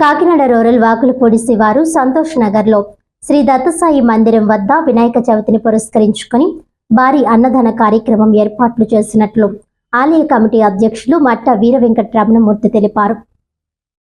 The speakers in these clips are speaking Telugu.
కాకినాడ రూరల్ వాకులపూడి శివారు సంతోష్ నగర్లో శ్రీ దత్తసాయి మందిరం వద్ద వినాయక చవితిని పురస్కరించుకొని భారీ అన్నదాన కార్యక్రమం ఏర్పాట్లు చేసినట్లు ఆలయ కమిటీ అధ్యక్షులు మట్ట వీర వెంకటరమణమూర్తి తెలిపారు.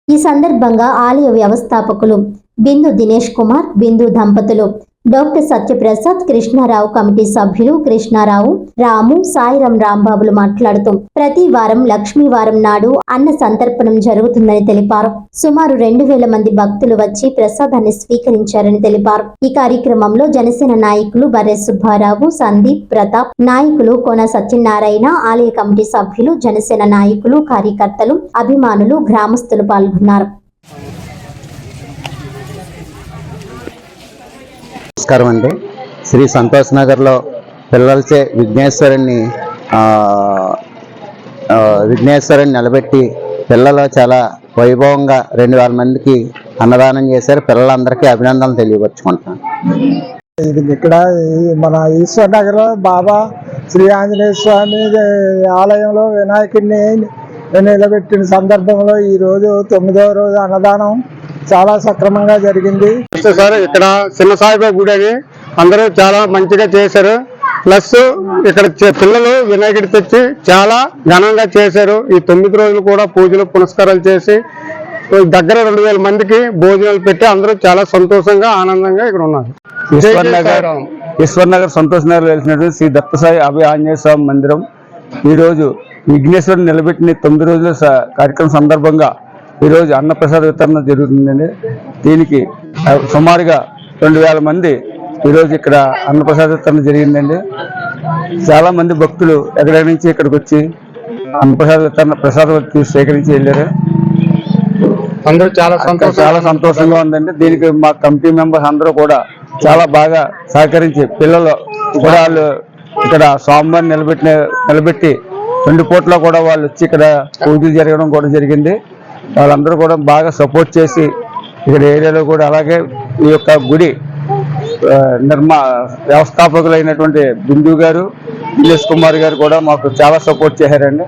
ఈ సందర్భంగా ఆలయ వ్యవస్థాపకులు బిందు దినేష్ కుమార్ బిందు దంపతులు డాక్టర్ సత్యప్రసాద్ కృష్ణారావు కమిటీ సభ్యులు కృష్ణారావు రాము సాయిరాం రాంబాబులు మాట్లాడుతూ ప్రతి వారం లక్ష్మీ వారం నాడు అన్న సంతర్పణం జరుగుతుందని తెలిపారు. సుమారు రెండు వేల మంది భక్తులు వచ్చి ప్రసాదాన్ని స్వీకరించారని తెలిపారు. ఈ కార్యక్రమంలో జనసేన నాయకులు బర్రె సుబ్బారావు సందీప్ ప్రతాప్ నాయకులు కోన సత్యనారాయణ ఆలయ కమిటీ సభ్యులు జనసేన నాయకులు కార్యకర్తలు అభిమానులు గ్రామస్తులు పాల్గొన్నారు. నమస్కారం అండి. శ్రీ సంతోష్ నగర్లో పిల్లలచే విఘ్నేశ్వరుణ్ణి విఘ్నేశ్వరుని నిలబెట్టి పిల్లలు చాలా వైభవంగా రెండు వేల మందికి అన్నదానం చేశారు. పిల్లలందరికీ అభినందనలు తెలియపరుచుకుంటున్నాను. ఇది ఇక్కడ మన ఈశ్వర్ నగర్ బాబా శ్రీ ఆంజనేయ స్వామి ఆలయంలో వినాయకుడిని నిలబెట్టిన సందర్భంలో ఈ రోజు తొమ్మిదవ రోజు అన్నదానం చాలా సక్రమంగా జరిగింది. సార్ ఇక్కడ చిన్న సాయిబాబా గుడి అని అందరూ చాలా మంచిగా చేశారు. ప్లస్ ఇక్కడ చే- పిల్లలు వినాయకుడి తెచ్చి చాలా ఘనంగా చేశారు. ఈ తొమ్మిది రోజులు కూడా పూజలు పునస్కారాలు చేసి దగ్గర రెండు వేల మందికి భోజనాలు పెట్టి అందరూ చాలా సంతోషంగా ఆనందంగా ఇక్కడ ఉన్నారు. ఈశ్వర్ నగర్. సంతోష్ నగర్ వెలిసినటువంటి శ్రీ దత్తసాయి అభయ ఆంజనేయ స్వామి మందిరం. ఈరోజు విఘ్నేశ్వరుని నిలబెట్టిన తొమ్మిది రోజుల కార్యక్రమం సందర్భంగా ఈరోజు అన్నప్రసాద వితరణ జరుగుతుందండి. దీనికి సుమారుగా రెండు వేల మంది ఈరోజు ఇక్కడ అన్నప్రసాద వితరణ జరిగిందండి. చాలా మంది భక్తులు ఎక్కడి నుంచి ఇక్కడికి వచ్చి అన్నప్రసాద వితరణ ప్రసాదం స్వీకరించి వెళ్ళారు. అందరూ చాలా చాలా సంతోషంగా ఉందండి. దీనికి మా కమిటీ మెంబర్స్ అందరూ కూడా చాలా బాగా సహకరించి పిల్లలు కూడా వాళ్ళు ఇక్కడ స్వామివారిని నిలబెట్టిన నిలబెట్టి రెండు పూట్ల కూడా వాళ్ళు వచ్చి ఇక్కడ పూజలు జరగడం కూడా జరిగింది. వాళ్ళందరూ కూడా బాగా సపోర్ట్ చేసి ఇక్కడ ఏరియాలో కూడా అలాగే ఈ యొక్క గుడి నిర్మా వ్యవస్థాపకులైనటువంటి బిందు గారు దినేష్ కుమార్ గారు కూడా మాకు చాలా సపోర్ట్ చేశారండి.